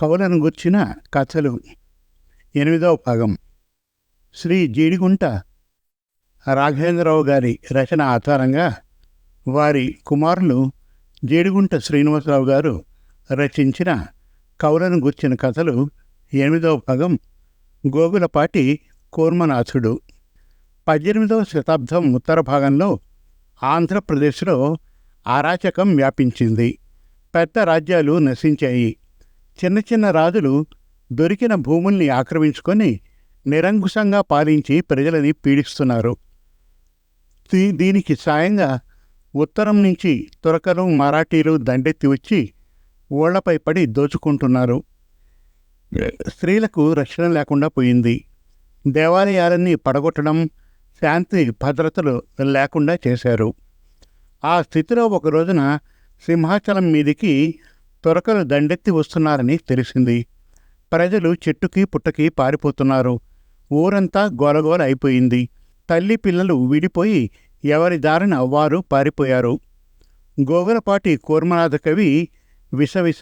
కవులను గుర్చిన కథలు. ఎనిమిదవ భాగం. శ్రీ జీడిగుంట రాఘవేంద్రరావు గారి రచన ఆధారంగా వారి కుమారులు జీడిగుంట శ్రీనివాసరావు గారు రచించిన కవులను గుర్చిన కథలు ఎనిమిదవ భాగం. గోగులపాటి కూర్మనాథుడు. పద్దెనిమిదవ శతాబ్దం ఉత్తర భాగంలో ఆంధ్రప్రదేశ్లో అరాచకం వ్యాపించింది. పెద్ద రాజ్యాలు నశించాయి. చిన్న చిన్న రాజులు దొరికిన భూముల్ని ఆక్రమించుకొని నిరంకుశంగా పాలించి ప్రజలని పీడిస్తున్నారు. దీనికి సాయంగా ఉత్తరం నుంచి తురకలు మరాఠీలు దండెత్తి వచ్చి ఓళ్ళపై పడి దోచుకుంటున్నారు. స్త్రీలకు రక్షణ లేకుండా పోయింది. దేవాలయాలన్నీ పడగొట్టడం శాంతి భద్రతలు లేకుండా చేశారు. ఆ స్థితిలో ఒక రోజున సింహాచలం మీదికి తొరకలు దండెత్తి వస్తున్నారని తెలిసింది. ప్రజలు చెట్టుకి పుట్టకి పారిపోతున్నారు. ఊరంతా గోలగోల అయిపోయింది. తల్లి పిల్లలు విడిపోయి ఎవరి దారిన వారు పారిపోయారు. గోగులపాటి కూర్మనాథ కవి విసవిస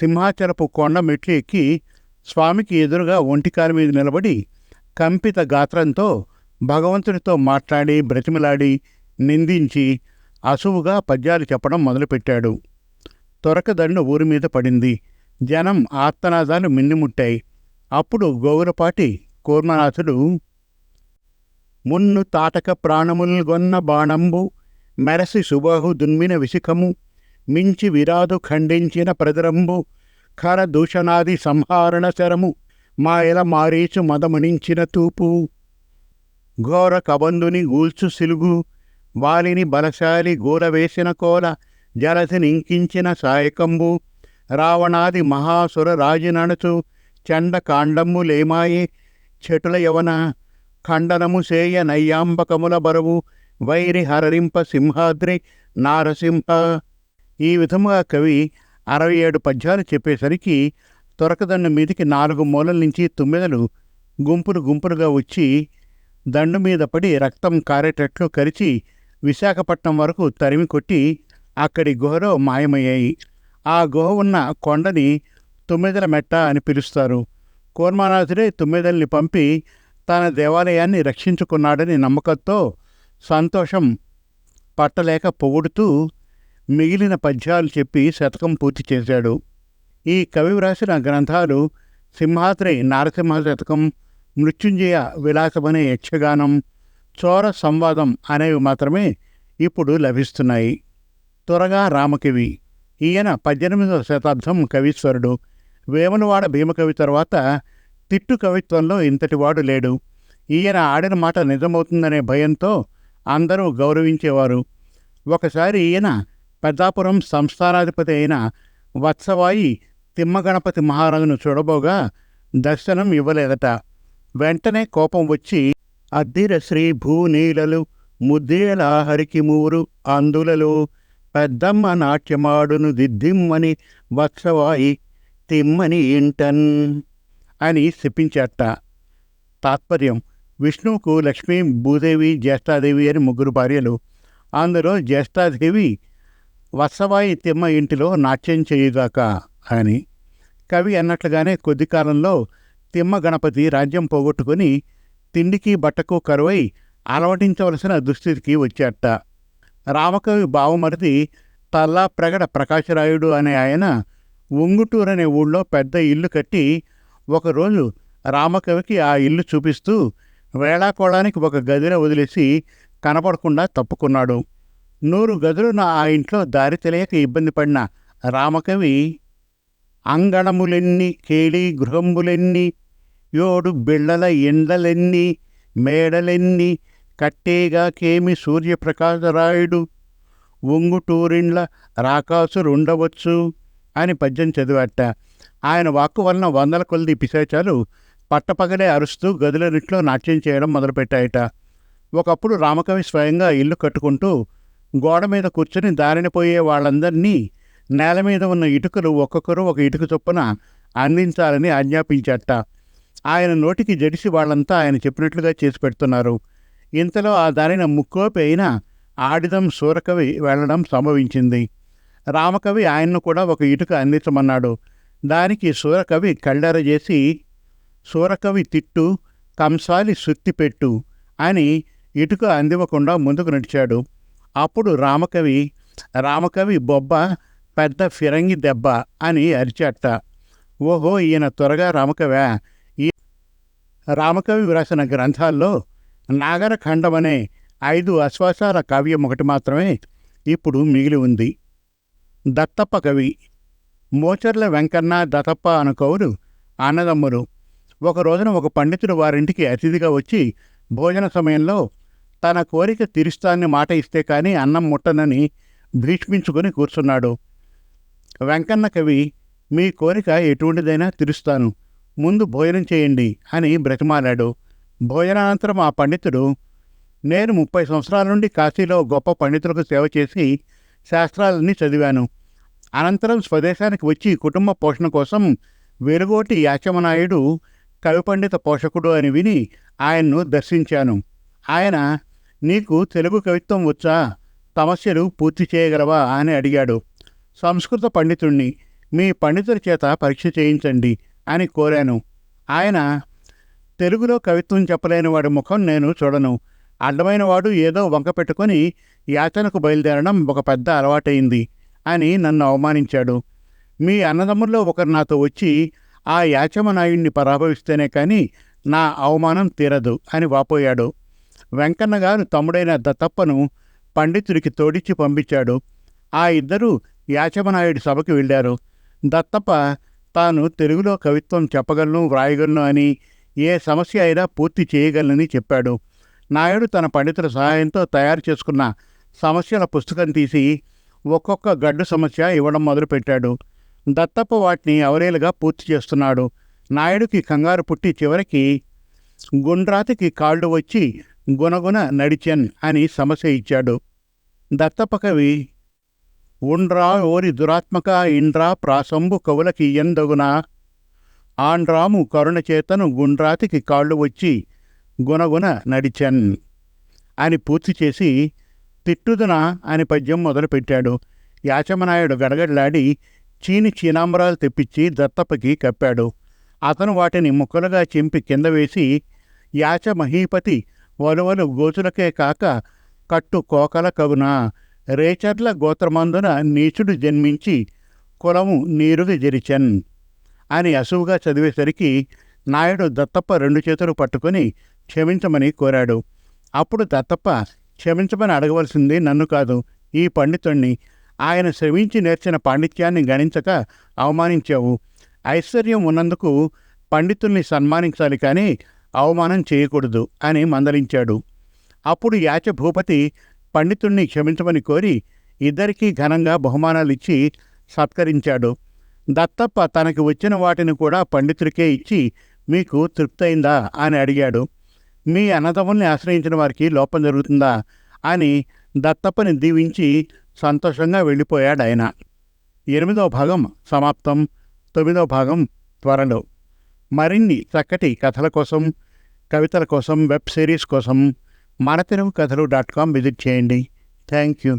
సింహాచలపు కొండ మెట్లు ఎక్కి స్వామికి ఎదురుగా ఒంటికాల మీద నిలబడి కంపిత గాత్రంతో భగవంతునితో మాట్లాడి బ్రతిమలాడి నిందించి అసువుగా పద్యాలు చెప్పడం మొదలుపెట్టాడు. తొరకదండ ఊరి మీద పడింది. జనం ఆర్తనాదాలు మిన్నిముట్టాయి. అప్పుడు గోవులపాటి కూర్మనాథుడు మున్ను తాటక ప్రాణముల్గొన్న బాణంబు మెరసి సుబాహు దున్మిన విశిఖము మించి విరాదు ఖండించిన ప్రదరంబు ఖర దూషణాది సంహారణ శరము మాయల మారీచు మదమణించిన తూపు. ఘోర కబందుని గూల్చు సిలుగు వాలిని బలశాలి గోరవేసిన కోల జలసినింకించిన సాయకంబు రావణాది మహాసుర రాజునడుచు చండ కాండమ్ములేమాయే చెటుల యవన ఖండనము సేయ నయ్యాంబకముల బరువు వైరి హరరింప సింహాద్రి నారసింహ. ఈ విధముగా కవి అరవై ఏడు పద్యాలు చెప్పేసరికి తొరకదండు మీదికి నాలుగు మూలల నుంచి తుమ్మెదలు గుంపులు గుంపులుగా వచ్చి దండు మీద పడి రక్తం కారేటట్లు కరిచి విశాఖపట్నం వరకు తరిమి కొట్టి అక్కడి గుహలో మాయమయ్యాయి. ఆ గుహ ఉన్న కొండని తొమ్మిదల మెట్ట అని పిలుస్తారు. కూర్మానాథుడే తొమ్మిదల్ని పంపి తన దేవాలయాన్ని రక్షించుకున్నాడని నమ్మకంతో సంతోషం పట్టలేక పొగుడుతూ మిగిలిన పద్యాలు చెప్పి శతకం పూర్తి చేశాడు. ఈ కవి వ్రాసిన గ్రంథాలు సింహాద్రి నారసింహ శతకం మృత్యుంజయ విలాసమనే యక్షగానం చోర సంవాదం అనేవి మాత్రమే ఇప్పుడు లభిస్తున్నాయి. త్వరగా రామకవి. ఈయన పద్దెనిమిదవ శతాబ్దం కవీశ్వరుడు. వేమనవాడ భీమకవి తర్వాత తిట్టు కవిత్వంలో ఇంతటివాడు లేడు. ఈయన ఆడిన మాట నిజమవుతుందనే భయంతో అందరూ గౌరవించేవారు. ఒకసారి ఈయన పెద్దాపురం సంస్థానాధిపతి అయిన వత్సవాయి తిమ్మగణపతి మహారాజును చూడబోగా దర్శనం ఇవ్వలేదట. వెంటనే కోపం వచ్చి అద్దిర శ్రీ భూనీలలు ముద్దేల హరికి మూరు అందులలో పెద్దమ్మ నాట్యమాడును దిద్దిమ్మని వత్సవాయి తిమ్మని ఇంటన్ అని శపించాట తాత్పర్యం విష్ణువుకు లక్ష్మీ భూదేవి జ్యేష్ఠాదేవి అని ముగ్గురు భార్యలు. అందులో జ్యేష్ఠాదేవి వత్సవాయి తిమ్మ ఇంటిలో నాట్యం చేయుగాక అని. కవి అన్నట్లుగానే కొద్ది కాలంలో తిమ్మ గణపతి రాజ్యం పోగొట్టుకుని తిండికి బట్టకు కరువై అలవటించవలసిన దుస్థితికి వచ్చేట రామకవి బావమరిది తల్లా ప్రగడ ప్రకాశరాయుడు అనే ఆయన ఉంగుటూరు అనే ఊళ్ళో పెద్ద ఇల్లు కట్టి ఒకరోజు రామకవికి ఆ ఇల్లు చూపిస్తూ వేళాకోళానికి ఒక గదిలో వదిలేసి కనపడకుండా తప్పుకున్నాడు. నూరు గదులున్న ఆ ఇంట్లో దారి తెలియక ఇబ్బంది పడిన రామకవి అంగణములెన్ని కేళి గృహంబులెన్ని యోడు బిళ్ళల ఎండలెన్ని మేడలెన్ని కట్టేగా కేమి సూర్యప్రకాశరాయుడు? ఒంగుటూరిండ్ల రాకాసురుండవచ్చు అని పద్యం చదివాట. ఆయన వాక్కు వలన వందల కొలది పిశాచాలు పట్టపగలే అరుస్తూ గదులన్నిట్లో నాట్యం చేయడం మొదలుపెట్టాయట. ఒకప్పుడు రామకవి స్వయంగా ఇల్లు కట్టుకుంటూ గోడ మీద కూర్చుని దారినపోయే వాళ్ళందరినీ నేల మీద ఉన్న ఇటుకలు ఒక్కొక్కరు ఒక ఇటుక చొప్పున అందించాలని ఆజ్ఞాపించట. ఆయన నోటికి జడిసి వాళ్ళంతా ఆయన చెప్పినట్లుగా చేసి పెడుతున్నారు. ఇంతలో ఆ దారిన ముక్కోపి అయిన ఆడిదం సూరకవి వెళ్ళడం సంభవించింది. రామకవి ఆయన్ను కూడా ఒక ఇటుక అందించమన్నాడు. దానికి సూరకవి కళ్ళెర చేసి సూరకవి తిట్టు కంసాలి సుత్తి పెట్టు అని ఇటుక అందివ్వకుండా ముందుకు నడిచాడు. అప్పుడు రామకవి రామకవి బొబ్బ పెద్ద ఫిరంగి దెబ్బ అని అరిచాట ఓహో ఈయన త్వరగా రామకవా. ఈ రామకవి వ్రాసిన గ్రంథాల్లో నాగరఖండం అనే ఐదు అశ్వాసాల కావ్యం ఒకటి మాత్రమే ఇప్పుడు మిగిలి ఉంది. దత్తప్ప కవి మోచర్ల వెంకన్న దత్తప్ప అను కవులు అన్నదమ్ములు. ఒక రోజున ఒక పండితుడు వారింటికి అతిథిగా వచ్చి భోజన సమయంలో తన కోరిక తీరుస్తానని మాట ఇస్తే కానీ అన్నం ముట్టనని భీష్మించుకొని కూర్చున్నాడు. వెంకన్న కవి మీ కోరిక ఎటువంటిదైనా తీరుస్తాను. ముందు భోజనం చేయండి అని బ్రతిమాలాడు. భోజనానంతరం ఆ పండితుడు నేను ముప్పై సంవత్సరాల నుండి కాశీలో గొప్ప పండితులకు సేవ చేసి శాస్త్రాలన్నీ చదివాను. అనంతరం స్వదేశానికి వచ్చి కుటుంబ పోషణ కోసం వెలుగోటి యాచమనాయుడు కవి పండిత పోషకుడు అని విని ఆయన్ను దర్శించాను. ఆయన నీకు తెలుగు కవిత్వం వచ్చా? సమస్యలు పూర్తి చేయగలవా? అని అడిగాడు. సంస్కృత పండితుణ్ణి మీ పండితుడి చేత పరీక్ష చేయించండి అని కోరాను. ఆయన తెలుగులో కవిత్వం చెప్పలేని వాడి ముఖం నేను చూడను. అడ్డమైన వాడు ఏదో వంక పెట్టుకొని యాచనకు బయలుదేరడం ఒక పెద్ద అలవాటైంది అని నన్ను అవమానించాడు. మీ అన్నదమ్ముల్లో ఒకరు నాతో వచ్చి ఆ యాచమనాయుణ్ణి పరాభవిస్తేనే కానీ నా అవమానం తీరదు అని వాపోయాడు. వెంకన్న గారు తమ్ముడైన దత్తప్పను పండితుడికి తోడిచ్చి పంపించాడు. ఆ ఇద్దరూ యాచమనాయుడి సభకి వెళ్ళారు. దత్తప్ప తాను తెలుగులో కవిత్వం చెప్పగలను వ్రాయగలను అని ఏ సమస్య అయినా పూర్తి చేయగలనని చెప్పాడు. నాయుడు తన పండితుల సహాయంతో తయారు చేసుకున్న సమస్యల పుస్తకం తీసి ఒక్కొక్క గడ్డు సమస్య ఇవ్వడం మొదలుపెట్టాడు. దత్తప్ప వాటిని అవరేలుగా పూర్తి చేస్తున్నాడు. నాయుడికి కంగారు పుట్టి చివరికి గుండ్రాతికి కాళ్ళు వచ్చి గునగున నడిచెన్ అని సమస్య ఇచ్చాడు. దత్తప్ప కవి ఉండ్రా ఓరి దురాత్మక ఇండ్రా ప్రాసంబు కవులకి ఎందగునా ఆండ్రాము కరుణచేతను గుండ్రాతికి కాళ్ళు వచ్చి గునగున నడిచెన్. అని పూర్తి చేసి తిట్టుదున అని పద్యం మొదలుపెట్టాడు. యాచమనాయుడు గడగడలాడి చీని చీనాంబరాలు తెప్పించి దత్తప్పకి కప్పాడు. అతను వాటిని ముక్కలుగా చింపి కింద వేసి యాచ మహీపతి వలువలు గోచులకే కాక కట్టు కోకల కవున రేచర్ల గోత్రమందున నీచుడు జన్మించి కులము నీరుగ జరిచన్. అని అసువుగా చదివేసరికి నాయుడు దత్తప్ప రెండు చేతులు పట్టుకొని క్షమించమని కోరాడు. అప్పుడు దత్తప్ప క్షమించమని అడగవలసింది నన్ను కాదు ఈ పండితుణ్ణి. ఆయన శ్రమించి నేర్చిన పాండిత్యాన్ని గణించక అవమానించావు. ఐశ్వర్యం ఉన్నందుకు పండితుల్ని సన్మానించాలి కానీ అవమానం చేయకూడదు అని మందలించాడు. అప్పుడు యాచ భూపతి పండితుణ్ణి క్షమించమని కోరి ఇద్దరికీ ఘనంగా బహుమానాలు ఇచ్చి సత్కరించాడు. దత్తప్ప తనకు వచ్చిన వాటిని కూడా పండితుడికే ఇచ్చి మీకు తృప్తయిందా? అని అడిగాడు. మీ అన్నదమ్ముల్ని ఆశ్రయించిన వారికి లోపం జరుగుతుందా? అని దత్తప్పని దీవించి సంతోషంగా వెళ్ళిపోయాడు ఆయన. ఎనిమిదవ భాగం సమాప్తం. తొమ్మిదవ భాగం త్వరలో. మరిన్ని చక్కటి కథల కోసం కవితల కోసం వెబ్ సిరీస్ కోసం మన తెలుగు కథలు డాట్ కామ్ విజిట్ చేయండి. Thank you.